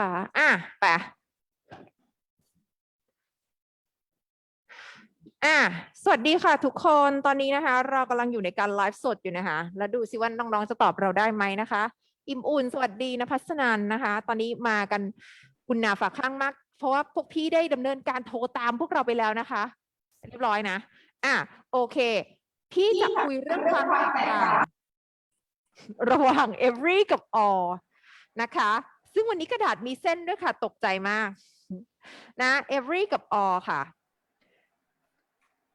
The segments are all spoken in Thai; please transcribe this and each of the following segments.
ป่ะอะไปอะสวัสดีค่ะทุกคนตอนนี้นะคะ เรากำลังอยู่ในการไลฟ์สดอยู่นะคะ แล้วดูสิว่าน้องๆจะตอบเราได้ไหมนะคะ อิมอุ่นสวัสดีนะพัสนันนะคะ ตอนนี้มากันคุณนาฝากข้างมาก เพราะว่าพวกพี่ได้ดำเนินการโทรตามพวกเราไปแล้วนะคะ เรียบร้อยนะอะโอเค พี่จะคุยเรื่องความแตกต่างระหว่าง every กับ all นะคะ ซึ่งวันนี้กระดาษมีเส้นด้วยค่ะ ตกใจมากนะ every กับ all ค่ะ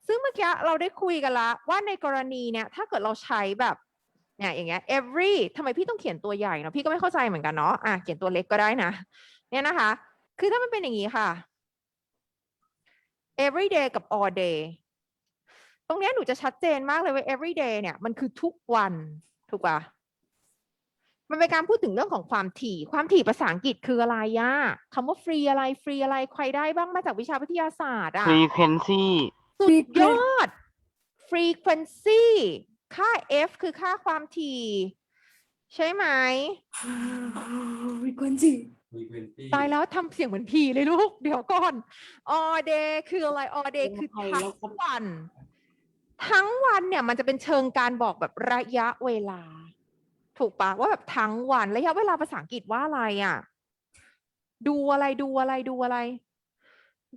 ซึ่งเมื่อกี้เราได้คุยกันละว่าในกรณีเนี่ยถ้าเกิดเราใช้แบบเนี่ยอย่างเงี้ย every ทำไมพี่ต้องเขียนตัวใหญ่เนาะพี่ก็ไม่เข้าใจเหมือนกันเนาะอะเขียนตัวเล็กก็ได้นะ เนี่ยนะคะ คือถ้ามันเป็นอย่างนี้ค่ะ every day กับ all day ตรงเนี้ยหนูจะชัดเจนมากเลยว่า every day เนี่ยมันคือทุกวัน ถูกปะ มันเป็นการพูดถึงเรื่องของความถี่ ความถี่ภาษาอังกฤษคืออะไรอะคำว่า free อะไร free อะไรใครได้บ้างมาจากวิชาวิทยาศาสตร์อะ frequency สุดยอด frequency ค่า f คือค่าความถี่ ใช่ไหม frequency ตายแล้วทำเสียงเหมือนผีเลยลูก เดี๋ยวก่อน all day คืออะไร all day คือใครทั้แล้วงครับวัน ทั้งวันเนี่ยมันจะเป็นเชิงการบอกแบบระยะเวลา ถูกปะว่าแบบทั้งวันระยะเวลาภาษาอังกฤษว่าอะไรอะ ดูอะไรดูอะไรดูอะไร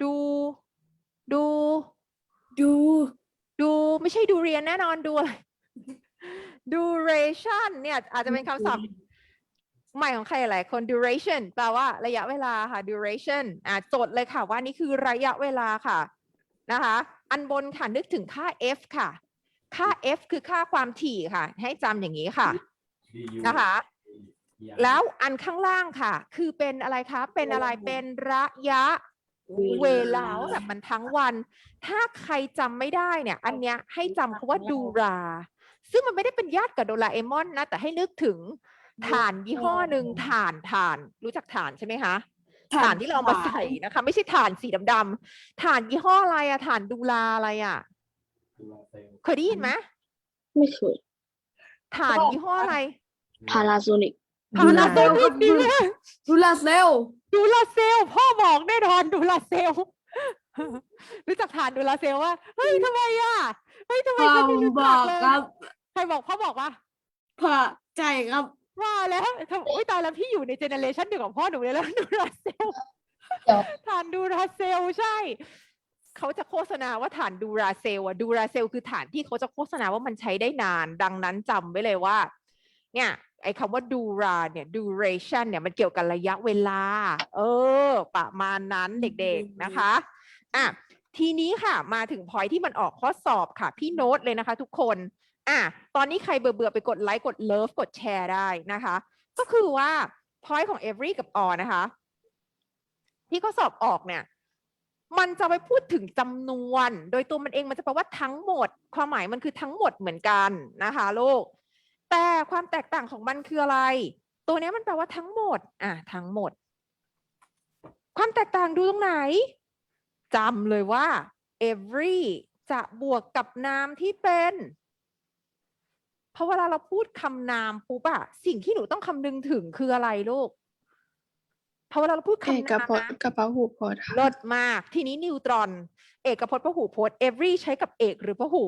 ดู ดู ดู ดูไม่ใช่ดูเรียนแน่นอนดูอะไร duration เนี่ย อาจจะเป็นคำศัพท์ใหม่ของใครหลายคน duration แปลว่าระยะเวลาค่ะ duration อะจดเลยค่ะว่านี่คือระยะเวลาค่ะนะคะ อันบนค่ะนึกถึงค่า f ค่ะ ค่า f คือค่าความถี่ค่ะ ให้จำอย่างนี้ค่ะ นะคะ แล้วอันข้างล่างค่ะ คือเป็นอะไรคะ เป็นอะไรเป็นระยะเวลาว่าแบบมันทั้งวัน ถ้าใครจำไม่ได้เนี่ย อันเนี้ยให้จำคาว่าดูรา ซึ่งมันไม่ได้เป็นญาติกับโดราเอมอนนะ แต่ให้นึกถึงฐานยี่ห้อหนึ่งฐานฐาน รู้จักฐานใช่ไหมคะฐานที่เราเอามาใส่นะคะ ไม่ใช่ฐานสีดำๆฐานยี่ห้ออะไรอะฐานดูราอะไรอะเคยได้ยินไหมไม่เคย ฐานยี่ห้ออะไร พาราโซนิก พานาโซนิกนี่แหละดูลาเซลดูลาเซลพ่อบอกแน่นอนดูลาเซลรู้จักฐานดูลาเซลว่าเฮ้ยทำไมอะเฮ้ยทำไมพ่อฉันไม่รู้บจัอกกเลยครับใครบอกพ่อบอกว่าพ่อใจครับว่าแล้วทำโอ้ยตายแล้วพี่อยู่ในเจเนเรชันเดียวกับพ่อหนูเลยแล้วดูลาเซลเดี๋ยวฐานดูราเซลใช่ เขาจะโฆษณาว่าฐานดูราเซลอะดูราเซลคือฐานที่เขาจะโฆษณาว่ามันใช้ได้นาน ดังนั้นจำไว้เลยว่า เนี่ย ไอ้คำว่าดูราเนี่ย duration เนี่ยมันเกี่ยวกับระยะเวลา เออ ประมาณนั้นเด็กๆนะคะ อะ ทีนี้ค่ะ มาถึงพอยที่มันออกข้อสอบค่ะ พี่โน้ตเลยนะคะทุกคน อะ ตอนนี้ใครเบื่อๆไปกดไลค์กดเลิฟกดแชร์ได้นะคะ ก็คือว่า point ของ every กับ all นะคะ ที่ข้อสอบออกเนี่ยมันจะไปพูดถึงจำนวน โดยตัวมันเองมันจะแปลว่าทั้งหมด ความหมายมันคือทั้งหมดเหมือนกันนะคะลูก แต่ความแตกต่างของมันคืออะไร ตัวเนี้ยมันแปลว่าทั้งหมด อะทั้งหมด ความแตกต่างดูตรงไหนจำเลยว่า every จะบวกกับนามที่เป็นเพราะเวลาเราพูดคำนามปุ๊บอะสิ่งที่หนูต้องคำนึงถึงคืออะไรลูกเพราะเวลาเราพูดเอกคำกระนามเพาะนะกระเพาะหูพอดค่ะเลิศมาก ทีนี้นิวตรอน เอกพจน์พหูพจน์ every ใช้กับเอกหรือพหู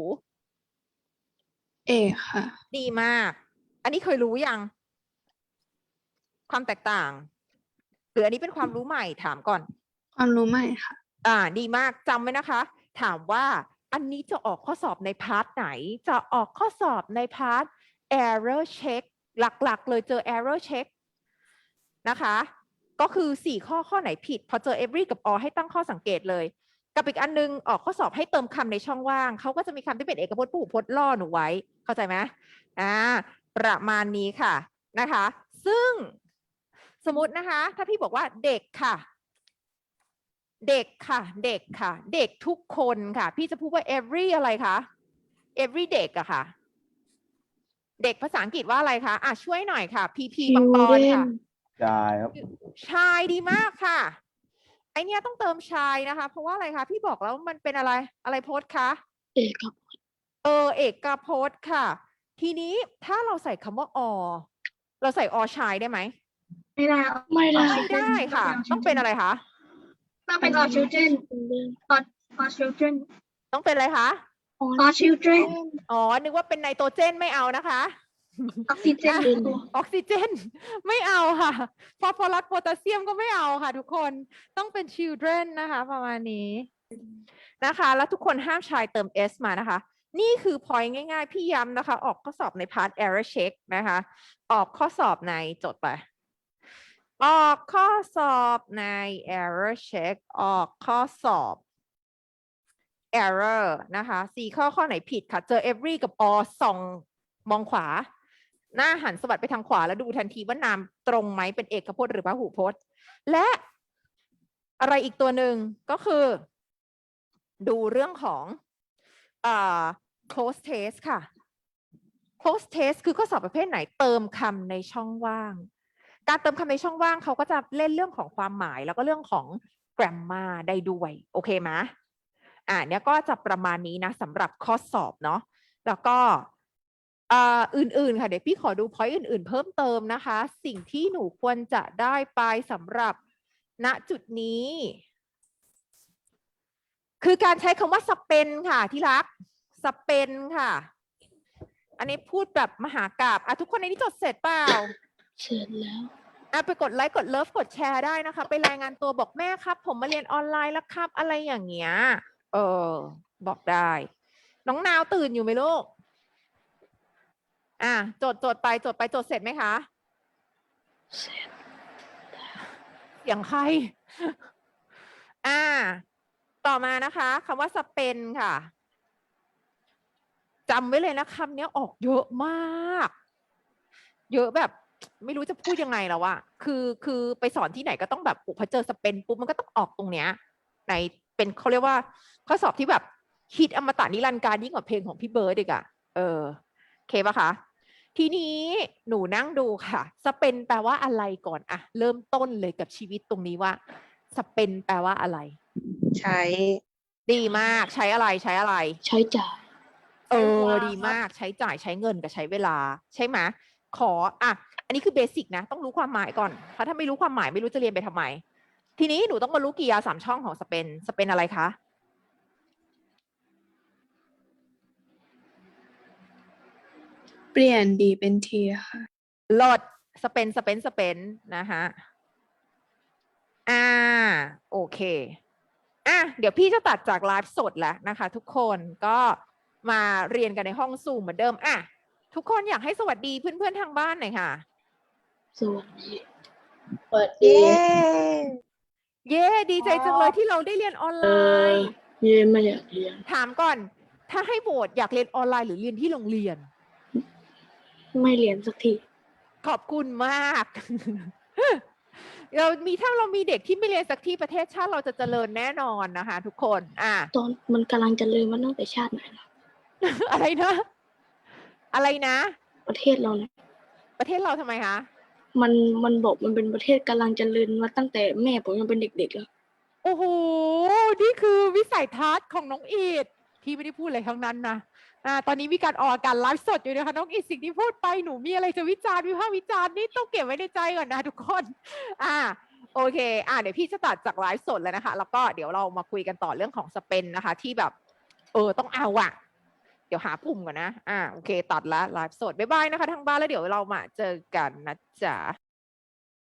เอกค่ะ ดีมาก อันนี้เคยรู้ยัง ความแตกต่าง หรืออันนี้เป็นความรู้ใหม่ถามก่อน ความรู้ใหม่ค่ะ อ่า ดีมากจำไว้นะคะ ถามว่าอันนี้จะออกข้อสอบในพาร์ทไหน จะออกข้อสอบในพาร์ท error check หลักๆ เลยเจอ error check นะคะ ก็คือสี่ข้อข้อไหนผิด พอเจอ every กับ all ให้ตั้งข้อสังเกตเลย กับอีกอันนึง ออกข้อสอบให้เติมคำในช่องว่าง เขาก็จะมีคำที่เป็นเอกพจน์พหูพจน์ล่อหนูไว้ เข้าใจไหมอ่าประมาณนี้ค่ะนะคะ ซึ่งสมมตินะคะ ถ้าพี่บอกว่าเด็กค่ะ เด็กค่ะ เด็กค่ะ เด็กทุกคนค่ะ พี่จะพูดว่า every อะไรคะ every เด็กอะค่ะ เด็กภาษาอังกฤษว่าอะไรคะอะช่วยหน่อยค่ะพีพีบังปอนค่ะใช่ครับ ชายดีมากค่ะ ไอเนี้ยต้องเติมชายนะคะ เพราะว่าอะไรคะ พี่บอกแล้วมันเป็นอะไรอะไรโพสต์คะ เอกครับ เออเอกโพสต์ค่ะ ทีนี้ถ้าเราใส่คำว่าอ เราใส่อชายได้ไหมไม่ได้ไม่ได้ ไม่ได้ค่ะ ต้องเป็นอะไรคะต้องเป็น all children all all children ต้องเป็นอะไรคะ all children อ๋อ นึกว่าเป็นไนโตรเจนไม่เอานะคะ oxygen ออกซิเจน ไม่เอาค่ะ ฟอสฟอรัสโพแทสเซียมก็ไม่เอาค่ะ ทุกคนต้องเป็น children นะคะ ประมาณนี้นะคะ แล้วทุกคนห้ามใชายเติม s มานะคะ นี่คือ point ง่ายๆ พี่ย้ำนะคะ ออกข้อสอบใน part error check นะคะ ออกข้อสอบในจดไป ออกข้อสอบใน error check ออกข้อสอบ error นะคะสี่ข้อข้อไหนผิดค่ะ เจอ every กับ all ส่องมองขวา หน้าหันสวัสดไปทางขวาแล้วดูทันทีว่านามตรงไหมเป็นเอกพจน์หรือพหูพจน์ และอะไรอีกตัวหนึ่งก็คือ ดูเรื่องของอ่า close test ค่ะ close test คือข้อสอบประเภทไหนเติมคำในช่องว่าง การเติมคำในช่องว่างเขาก็จะเล่นเรื่องของความหมาย แล้วก็เรื่องของ grammar ได้ด้วย โอเคไหมอ่าเนี่ยก็จะประมาณนี้นะสำหรับข้อสอบเนาะแล้วก็อื่นๆค่ะเดี๋ยวพี่ขอดู point อื่นๆ เพิ่มเติมนะคะ สิ่งที่หนูควรจะได้ไปสำหรับณจุดนี้ คือการใช้คำว่าสเปนค่ะที่รัก สเปนค่ะ อันนี้พูดแบบมหากราบอะทุกคนในนี้จดเสร็จเปล่า เสร็จแล้วอะไปกดไลค์กดเลิฟกดแชร์ได้นะคะ ไปรายงานตัวบอกแม่ครับ ผมมาเรียนออนไลน์แล้วครับ อะไรอย่างเงี้ย เออ บอกได้ น้องนาวตื่นอยู่ไหมลูก อะจดจดไปจดไปจดเสร็จไหมคะ เสร็จเสียงใคร อ่า ต่อมานะคะคำว่าสเปนค่ะ จำไว้เลยนะคำนี้ออกเยอะมาก เยอะแบบไม่รู้จะพูดยังไงแล้วอะคือคือไปสอนที่ไหนก็ต้องแบบโอ้พอเจอสเปนปุ๊บมันก็ต้องออกตรงเนี้ยในเป็นเขาเรียกว่าข้อสอบที่แบบฮิตอมตะนิรันดร์การยิ่งกว่าเพลงของพี่เบิร์ดอีกอะเออโอเคปะคะ ทีนี้หนูนั่งดูค่ะ สเปนแปลว่าอะไรก่อนอะเริ่มต้นเลยกับชีวิตตรงนี้ว่า สเปนแปลว่าอะไร ใช้ ดีมากใช้อะไรใช้อะไร ใช้จ่าย เออเวลาดีครับมากใช้จ่ายใช้เงินกับใช้เวลาใช่ไหมขออะอันนี้คือเบสิกนะ ต้องรู้ความหมายก่อน เพราะถ้าไม่รู้ความหมายไม่รู้จะเรียนไปทำไม ทีนี้หนูต้องมารู้กริยาสามช่องของสเปนสเปนอะไรคะเปลี่ยนดีเป็นทีค่ะลดสเปนสเปนสเปนนะฮะอ่าโอเคอะเดี๋ยวพี่จะตัดจากไลฟ์สดแล้วนะคะ ทุกคนก็ มาเรียนกันในห้องซูมเหมือนเดิมอะทุกคนอยากให้สวัสดีเพื่อนๆทางบ้านหน่อยค่ะ สวัสดี เปิดเย้เย้ดีใจจังเลยที่เราได้เรียนออนไลน์ เย่ไม่อยากเรียน ถามก่อน ถ้าให้โหวตอยากเรียนออนไลน์หรือเรียนที่โรงเรียน ไม่เรียนสักที ขอบคุณมาก เรามีถ้าเรามีเด็กที่ไม่เรียนสักที่ประเทศชาติเราจะเจริญแน่นอนนะคะ ทุกคน อะตอนมันกำลังจะเลยมาตั้งแต่ชาติไหนล่ะ อะไรนะ อะไรนะ ประเทศเราเนี่ยประเทศเราทำไมคะมันมันบอกมันเป็นประเทศกำลังเจริญมาตั้งแต่แม่ผมยังเป็นเด็กๆแล้ว โอ้โหนี่คือวิสัยทัศน์ของน้องอีดพี่ไม่ได้พูดอะไรทั้งนั้นนะอ่าตอนนี้มีการออกอาการไลฟ์สดอยู่นะคะน้องอีดสิ่งที่พูดไปหนูมีอะไรจะวิจารณ์วิพากษ์วิจารณ์นี่ต้องเก็บไว้ในใจก่อนนะทุกคน อ่าโอเค อ่าเดี๋ยวพี่จะตัดจากไลฟ์สดแล้วนะคะ แล้วก็เดี๋ยวเรามาคุยกันต่อเรื่องของสเปนนะคะ ที่แบบ เออต้องเอาอะ เดี๋ยวหาปุ่มก่อนนะ อ่า โอเค ตัดละไลฟ์สด บ๊ายบายนะคะทางบ้านแล้วเดี๋ยวเรามาเจอกันนะจ๊ะ